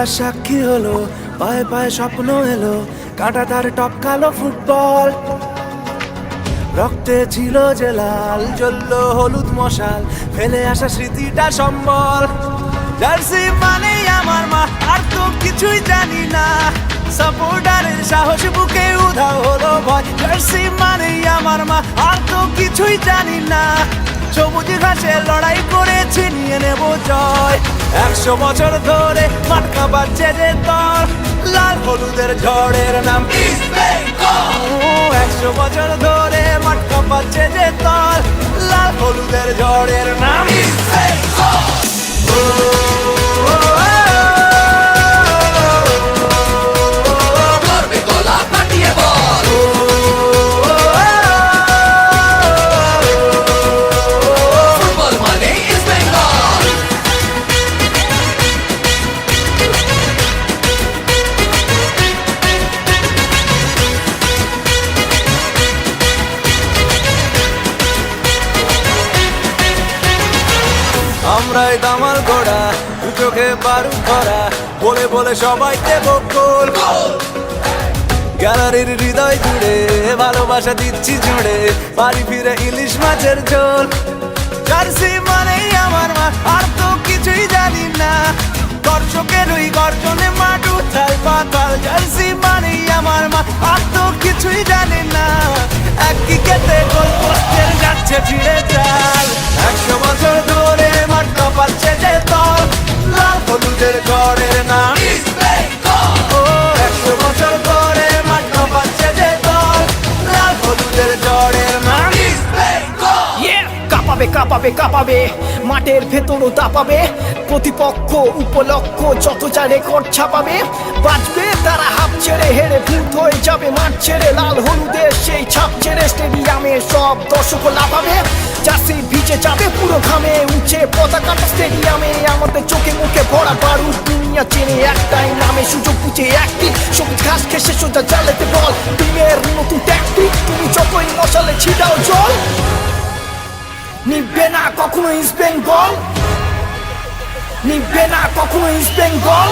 ইতিহাস সাক্ষী হলো, পায়ে পায়ে স্বপ্ন এলো, কাটা তার টপকালো ফুটবল। রক্তে ছিল যে লাল, জ্বলল হলুদ মশাল, ফেলে আসা স্মৃতিটা সম্বল। জার্সি মানে আমার মা, আর তো কিছুই জানি না। সাপোর্টারের সাহস বুকে উধাও হলো ভয়, জার্সি মানে আমার মা, আর তো কিছুই জানি না। সবুজ ঘাসে লড়াই করেছি নিয়ে নেব জয়। একশো বছর ধরে মাটকা বাজছে যে দল লাল হলুদের ঝড়ের নাম। একশো বছর ধরে মাটকা বাজছে যে দল লাল হলুদের ঝড়ের নাম। আমরাই দামাল ঘোড়া দু চোখে বারু ভরা বলে বলে সবাই দেব গোল গ্যালারির হৃদয় জুড়ে, ভালোবাসা দিচ্ছি জুড়ে, বাড়ি ফিরে ইলিশ মাছের ঝোল। জার্সি মানেই আমার মা, আর তো কিছুই জানি না। দর্শকের ওই গর্জনে মাঠ উঠাল পাতাল জার্সি কাঁপাবে কাঁপাবে মাঠের ভেতরও দাপাবে। প্রতিপক্ষ, উপলক্ষ যত যা রেকর্ড ছাপাবে, বাঁচবে তারা হাফ ছেড়ে হেরে ভূত হয়ে যাবে। মাঠ ছেড়ে লাল হলুদের সেই ছাপ ছেড়ে স্টেডিয়ামে সব দর্শক লাফাবে। চাষি ভিজে যাবে পুরো ঘামে উঠে পতাকাটা স্টেডিয়ামে। আমাদের চোখে মুখে ভরা বারুদ দুনিয়া চিনি, একটাই নামে সুযোগ বুঝে একটি। সবুজ ঘাস খেসে সোজা বল। নতুন তুমি মশালে ছিটাও জল। নিবে না কখনো ইস্ট বেঙ্গল। নিবে না কখনো ইস্ট বেঙ্গল।